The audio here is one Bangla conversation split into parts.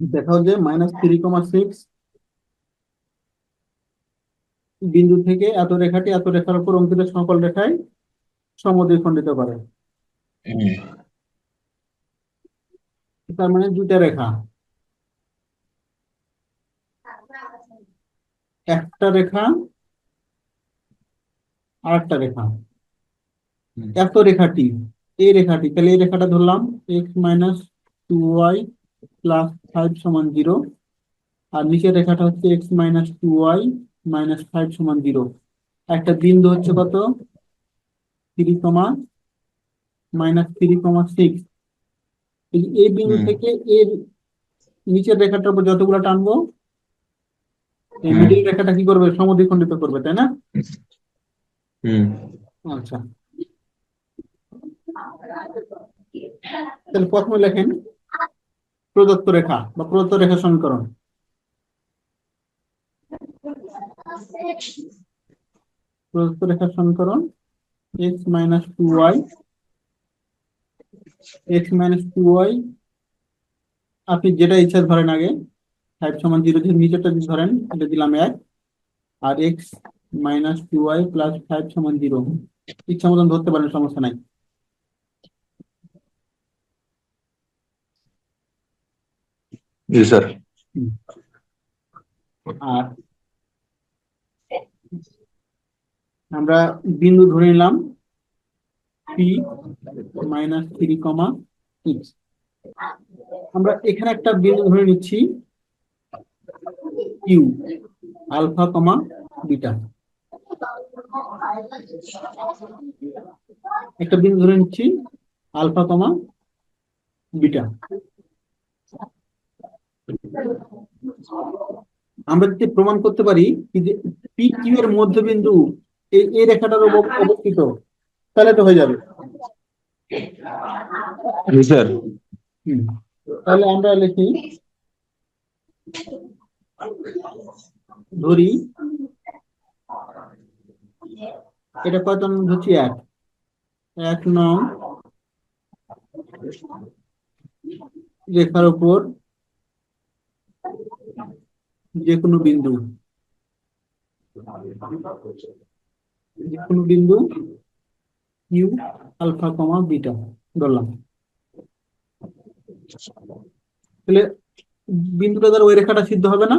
দেখাও যে মাইনাস থ্রি কমা সিক্স বিন্দু থেকে এত রেখাটি এত রেখার উপর অঙ্কিত সকল রেখায় সমদ্বিখণ্ডিত করে। তার মানে দুইটা রেখা। একটা রেখা আর একটা রেখা এত রেখাটি এই রেখাটি তাহলে এই রেখাটা ধরলাম X minus two Y plus five সমান জিরো আর নিচের রেখাটা হচ্ছে X minus two Y minus five সমান জিরো একটা বিন্দু হচ্ছে কত? Three comma minus three comma six এই বিন্দু থেকে এর নিচের রেখাটার উপর যতগুলো টানবো এই। মিডিল রেখাটা কি করবে? সমদ্বিখণ্ডিত করবে তাই না? হুম। আচ্ছা। তাহলে প্রথমে লেখেন প্রদত্ত রেখা বা প্রদত্ত রেখা সমীকরণ। প্রদত্ত রেখা সমীকরণ X minus two Y X minus two Y আপনি যেটা ইচ্ছা ধরেন আগে ফাইভ সমান জিরো যে নিচেরটা যদি ধরেন এটা দিলাম এক, আর X minus two Y plus five সমান জিরো ইচ্ছা মতন ধরতে পারেন, সমস্যা নাই। জি, স্যার। আর আমরা বিন্দু ধরে নিলাম পি মাইনাস থ্রি কমা আমরা এখানে একটা বিন্দু ধরে নিচ্ছি কিউ আলফা কমা বিটা। একটা বিন্দু ধরে নিচ্ছি আলফা কমা বিটা। আমরা যদি প্রমাণ করতে পারি যে পি কিউ এর মধ্যবিন্দু এই এই রেখাটার অবস্থিত তাহলে তো হয়ে যাবে। স্যার। তাহলে আমরা লিখি ধরি এটা কত হচ্ছে এক এক নং রেখার উপর যে কোনো বিন্দু। যে কোনো বিন্দু ইউ আলফা কমা বিটা ধরলাম। তাহলে বিন্দুটা দ্বারা ওই রেখাটা সিদ্ধ হবে না?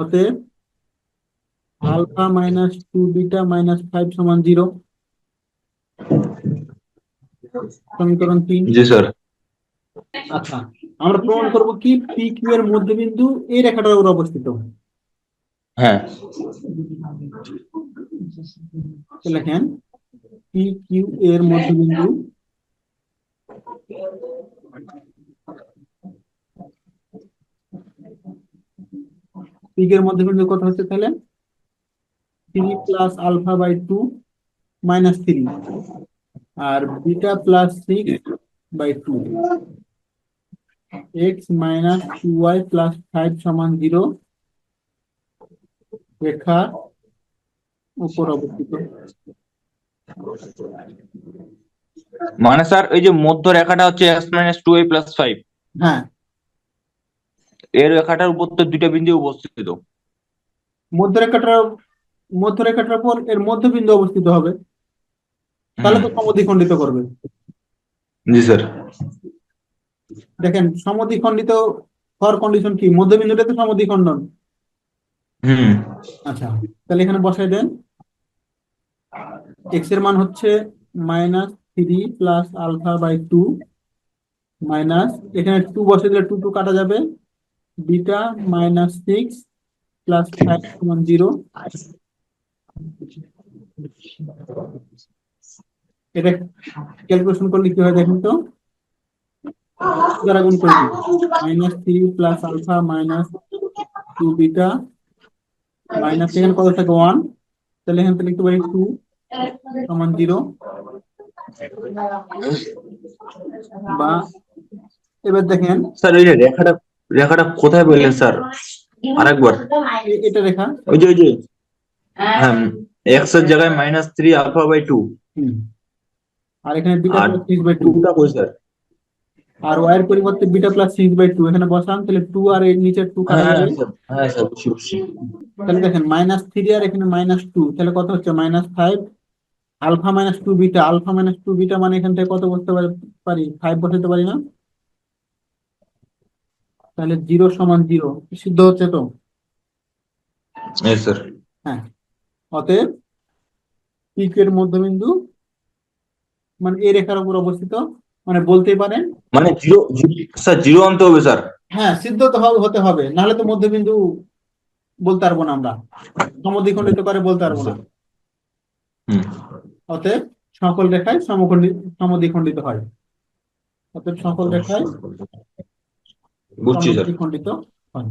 অতএব alpha minus two beta minus five সমান জিরো সমীকরণ তিন। জি স্যার আচ্ছা। আমরা প্রমাণ করব কি পি কিউ এর মধ্যবিন্দু এই রেখাটার উপর অবস্থিত। হ্যাঁ। লেখেন পি কিউ এর মধ্যবিন্দু পি এর মধ্যবিন্দু কত হচ্ছে তাহলে? Three plus alpha by two minus three R beta plus six by two X minus two Y plus five সমান জিরো রেখা উপর অবস্থিত। মানে স্যার এই যে মধ্য রেখাটা হচ্ছে X minus two A plus five হ্যাঁ। এর রেখাটার উপর তো দুইটা বিন্দু উপস্থিত মধ্যরেখাটার মধ্যরেখাটার উপর এর মধ্যবিন্দু অবস্থিত হবে। তাহলে তো সমদ্বিখণ্ডিত করবে। জি স্যার। দেখেন সমদ্বিখণ্ডিত হওয়ার কন্ডিশন কি? মধ্যবিন্দুটা তো সমদ্বিখণ্ডন। হুম। আচ্ছা তাহলে এখানে বসাই দেন। এক্সের মান হচ্ছে minus three plus alpha by two minus এখানে টু বসে দিলে টু টু কাটা যাবে। Beta minus six plus five সমান জিরো এটা ক্যালকুলেশন করলে কি হয় দেখুন তো? দ্বারা গুণ করে minus three plus alpha minus two beta minus এখানে কত থাকে ওয়ান তাহলে এখানে লিখতে পারি টু সমান জিরো বা এবার দেখেন স্যার ওই যে রেখাটা রেখাটা কোথায় বললেন স্যার আরেকবার। এটা রেখা ওই যে ওই যে। হ্যাঁ এক্সের জায়গায় minus three alpha by two. আর এখানে বিটা বাই টু টুটা কই স্যার আর ওয়াই এর পরিবর্তে beta plus six by two এখানে বসান তাহলে টু আর এর নিচে টু হ্যাঁ হ্যাঁ বুঝছি তাহলে দেখেন মাইনাস থ্রি আর এখানে মাইনাস টু তাহলে কত হচ্ছে? Minus five alpha minus two beta alpha minus two beta মানে এখান থেকে কত বসতে পারি- ফাইভ বসাতে পারি না? তাহলে জিরো সমান জিরো সিদ্ধ হচ্ছে তো? হ্যাঁ হ্যাঁ অতএব পিক এর মধ্যবিন্দু মানে এ রেখার উপর অবস্থিত। মানে বলতেই পারেন। মানে জিরো স্যার জিরো আনতে হবে স্যার। হ্যাঁ সিদ্ধ তো হতে হবে। নাহলে তো মধ্যবিন্দু বলতে পারব না আমরা। সমদ্বিখণ্ডিত করে বলতে পারব না। হুম। অতএব সকল রেখায় সমখণ্ডিত সমদ্বিখণ্ডিত হয়। অতএব সকল রেখায় বুঝছি স্যার। হয়।